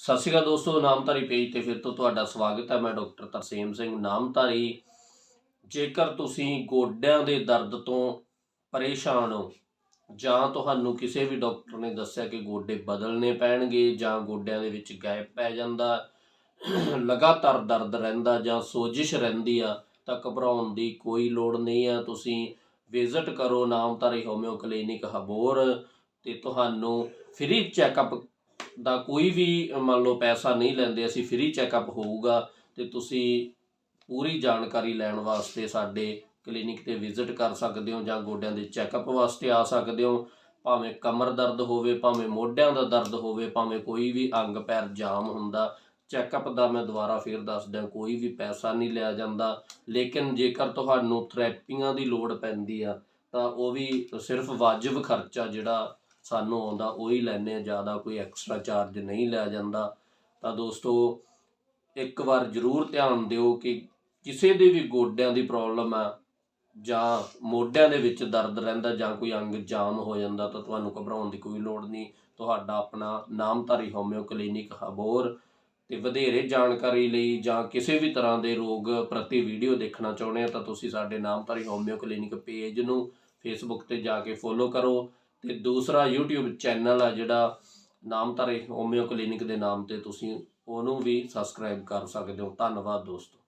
ਸਤਿ ਸ਼੍ਰੀ ਅਕਾਲ ਦੋਸਤੋ, ਨਾਮਧਾਰੀ ਪੇਜ ਤੇ ਫਿਰ ਤੋਂ ਤੁਹਾਡਾ ਸਵਾਗਤ ਹੈ। ਮੈਂ ਡਾਕਟਰ ਤਰਸੇਮ ਸਿੰਘ, ਨਾਮਧਾਰੀ। ਜੇਕਰ ਤੁਸੀਂ ਗੋਡਿਆਂ ਦੇ ਦਰਦ ਤੋਂ ਪਰੇਸ਼ਾਨ ਹੋ, ਜਾਂ ਤੁਹਾਨੂੰ ਕਿਸੇ ਵੀ ਡਾਕਟਰ ਨੇ ਦੱਸਿਆ ਕਿ ਗੋਡੇ ਬਦਲਨੇ ਪੈਣਗੇ, ਜਾਂ ਗੋਡਿਆਂ ਦੇ ਵਿੱਚ ਗੈਪ ਪੈ ਜਾਂਦਾ, ਲਗਾਤਾਰ ਦਰਦ ਰਹਿੰਦਾ, ਜਾਂ ਸੋਜਿਸ਼ ਰਹਿੰਦੀ ਆ, ਤਾਂ ਘਬਰਾਉਣ ਦੀ ਕੋਈ ਲੋੜ ਨਹੀਂ ਆ। ਤੁਸੀਂ ਵਿਜ਼ਿਟ ਕਰੋ ਨਾਮਧਾਰੀ ਹੋਮਿਓ ਕਲੀਨਿਕ ਹਬੋਰ ਤੇ ਤੁਹਾਨੂੰ ਫ੍ਰੀ ਚੈੱਕਅਪ ਦਾ ਕੋਈ ਵੀ, ਮੰਨ ਲਓ ਪੈਸਾ ਨਹੀਂ ਲੈਂਦੇ, ਅਸੀਂ ਫ੍ਰੀ ਚੈੱਕਅਪ ਹੋਊਗਾ ਤੇ ਤੁਸੀਂ ਪੂਰੀ ਜਾਣਕਾਰੀ ਲੈਣ ਵਾਸਤੇ ਸਾਡੇ ਕਲੀਨਿਕ ਤੇ ਵਿਜ਼ਿਟ ਕਰ ਸਕਦੇ ਹੋ ਜਾਂ ਗੋਡਿਆਂ ਦੇ ਚੈੱਕਅਪ ਵਾਸਤੇ ਆ ਸਕਦੇ ਹੋ। ਭਾਵੇਂ ਕਮਰ ਦਰਦ ਹੋਵੇ, ਭਾਵੇਂ ਮੋਢਿਆਂ ਦਾ ਦਰਦ ਹੋਵੇ, ਭਾਵੇਂ ਕੋਈ ਵੀ ਅੰਗ ਪੈਰ ਜਾਮ ਹੁੰਦਾ ਚੈੱਕਅਪ ਦਾ ਮੈਂ ਦੁਬਾਰਾ ਫੇਰ ਦੱਸ ਕੋਈ ਵੀ ਪੈਸਾ ਨਹੀਂ ਲਿਆ ਜਾਂਦਾ। ਲੇਕਿਨ ਜੇਕਰ ਤੁਹਾਨੂੰ ਥੈਰੇਪੀਆਂ ਦੀ ਲੋੜ ਪੈਂਦੀ ਆ, ਤਾਂ ਉਹ ਵੀ ਸਿਰਫ ਵਾਜਬ ਖਰਚਾ ਜਿਹੜਾ ਸਾਨੂੰ ਆਉਂਦਾ, ਉਹੀ ਹੀ ਲੈਨੇ ਆ ਜ਼ਿਆਦਾ ਕੋਈ ਐਕਸਟਰਾ ਚਾਰਜ ਨਹੀਂ ਲਿਆ ਜਾਂਦਾ। ਤਾਂ ਦੋਸਤੋ, ਇੱਕ ਵਾਰ ਜ਼ਰੂਰ ਧਿਆਨ ਦਿਓ ਕਿ ਕਿਸੇ ਦੇ ਵੀ ਗੋਡਿਆਂ ਦੀ ਪ੍ਰੋਬਲਮ ਆ, ਜਾਂ ਮੋਢਿਆਂ ਦੇ ਵਿੱਚ ਦਰਦ ਰਹਿੰਦਾ, ਜਾਂ ਕੋਈ ਅੰਗ ਜਾਮ ਹੋ ਜਾਂਦਾ, ਤਾਂ ਤੁਹਾਨੂੰ ਘਬਰਾਉਣ ਦੀ ਕੋਈ ਲੋੜ ਨਹੀਂ। ਤੁਹਾਡਾ ਆਪਣਾ ਨਾਮਧਾਰੀ ਹੋਮਿਓ ਕਲੀਨਿਕ ਹਬੋਰ ਤੇ ਵਧੇਰੇ ਜਾਣਕਾਰੀ ਲਈ, ਜਾਂ ਕਿਸੇ ਵੀ ਤਰ੍ਹਾਂ ਦੇ ਰੋਗ ਪ੍ਰਤੀ ਵੀਡੀਓ ਦੇਖਣਾ ਚਾਹੁੰਦੇ ਆ, ਤਾਂ ਤੁਸੀਂ ਸਾਡੇ ਨਾਮਧਾਰੀ ਹੋਮਿਓ ਕਲੀਨਿਕ ਪੇਜ ਨੂੰ ਫੇਸਬੁੱਕ ਤੇ ਜਾ ਕੇ ਫੋਲੋ ਕਰੋ। ਤੇ ਦੂਸਰਾ YouTube ਚੈਨਲ ਆ ਜਿਹੜਾ ਨਾਮਧਾਰੀ ਹੋਮਿਓ ਕਲੀਨਿਕ ਦੇ ਨਾਮ ਤੇ ਤੁਸੀਂ ਉਹਨੂੰ ਵੀ ਸਬਸਕ੍ਰਾਈਬ ਕਰ ਸਕਦੇ ਹੋ। ਧੰਨਵਾਦ ਦੋਸਤੋ।